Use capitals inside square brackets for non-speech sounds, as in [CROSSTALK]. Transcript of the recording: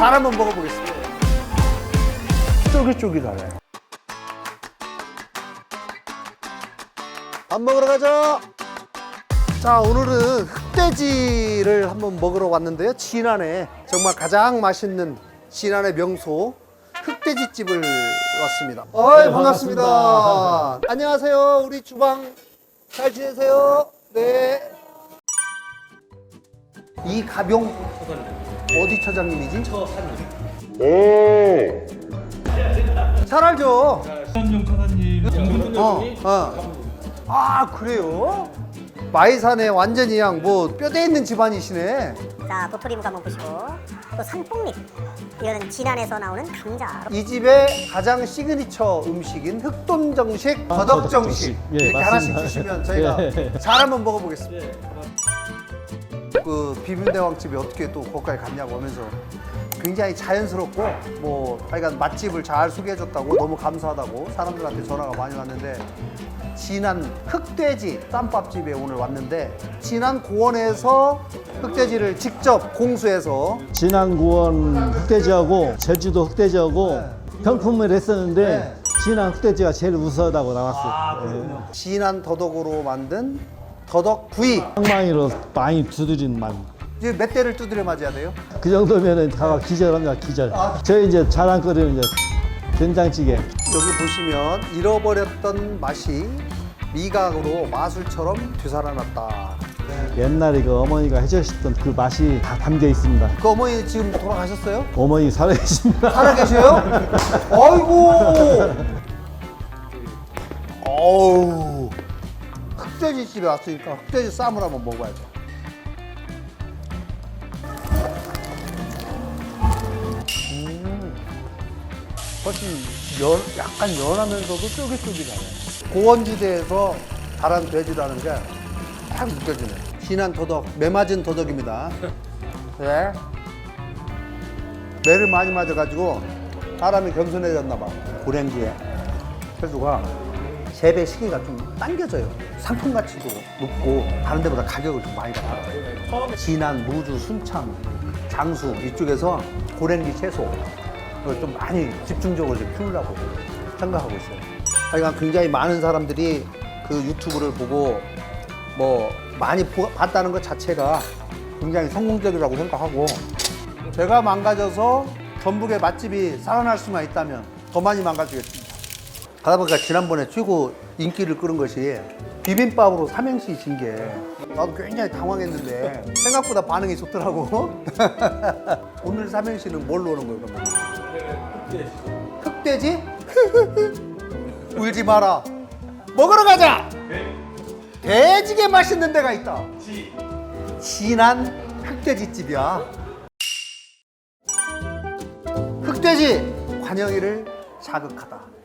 잘 한번 먹어보겠습니다. 쫄깃쫄깃하네. 밥 먹으러 가자. 자, 오늘은 흑돼지를 한번 먹으러 왔는데요. 진안에 정말 가장 맛있는 진안의 명소 흑돼지집을 왔습니다. 어이, 반갑습니다. 안녕하세요. 우리 주방 잘 지내세요? 네. 이 가병 어디 처장님이지? 잘 알죠? 한용 차사님 어, 어. 아 그래요? 마이산에 완전히 그냥 뭐 뼈대 있는 집안이시네. 자, 도토리묵 한번 보시고 또 산뽕잎 이거는 진안에서 나오는 감자 이 집의 가장 시그니처 음식인 흑돈정식, 아, 더덕정식 더덕정식. 예, 이렇게 맞습니다. 하나씩 주시면 저희가 예. 잘 한번 먹어보겠습니다. 그 비빔대왕집이 어떻게 또 거기까지 갔냐고 하면서 굉장히 자연스럽고 뭐 하여간 맛집을 잘 소개해줬다고 너무 감사하다고 사람들한테 전화가 많이 왔는데 진안 흑돼지 쌈밥집에 오늘 왔는데 진안 고원에서 흑돼지를 직접 공수해서 진안구원 흑돼지하고 제주도 흑돼지하고 네. 병품을 했었는데 네. 진안 흑돼지가 제일 우수하다고 나왔어요. 예. 진안 더덕으로 만든 더덕 구이 빵망이로 많이 두드린 맛. 이제 몇 대를 두드려 맞아야 돼요? 그 정도면은 다가 기절합니다, 기절. 저희 이제 자랑거리는 이제 된장찌개. 여기 보시면 잃어버렸던 맛이 미각으로 마술처럼 되살아났다. 옛날에 그 어머니가 해주셨던 그 맛이 다 담겨 있습니다. 그 어머니 지금 돌아가셨어요? 어머니 살아계십니다. 살아 계셔요? [LAUGHS] 아이고. 어우. 흑돼지 집에 왔으니까 흑돼지 쌈을 한번 먹어야죠. 음. 훨씬 연, 약간 연하면서도 쫄깃쫄깃하네. 고원지대에서 자란 돼지라는 게 딱 느껴지네. 진한 더덕, 매맞은 더덕입니다. [LAUGHS] 네. 매를 많이 맞아가지고 사람이 겸손해졌나 봐. 고랭지에 혈수가 세배 시기가 좀 당겨져요. 상품 가치도 높고 다른 데보다 가격을 좀 많이 받아요. 진안, 무주, 순창, 장수 이쪽에서 고랭지 채소 이걸 좀 많이 집중적으로 좀 키우려고 생각하고 있어요. 하여간 굉장히 많은 사람들이 그 유튜브를 보고 뭐 많이 보- 봤다는 것 자체가 굉장히 성공적이라고 생각하고 제가 망가져서 전북의 맛집이 살아날 수만 있다면 더 많이 망가지겠습니다. 하다 보니까 지난번에 최고 인기를 끌은 것이 비빔밥으로 삼행시 진 게 나도 굉장히 당황했는데 생각보다 반응이 좋더라고. [LAUGHS] 오늘 삼행시는 뭘로 오는 거예요, 그러면? 흑돼지? [LAUGHS] 울지 마라. 먹으러 가자. 돼지게 맛있는 데가 있다. 진한 흑돼지 집이야. 흑돼지 관영이를 자극하다.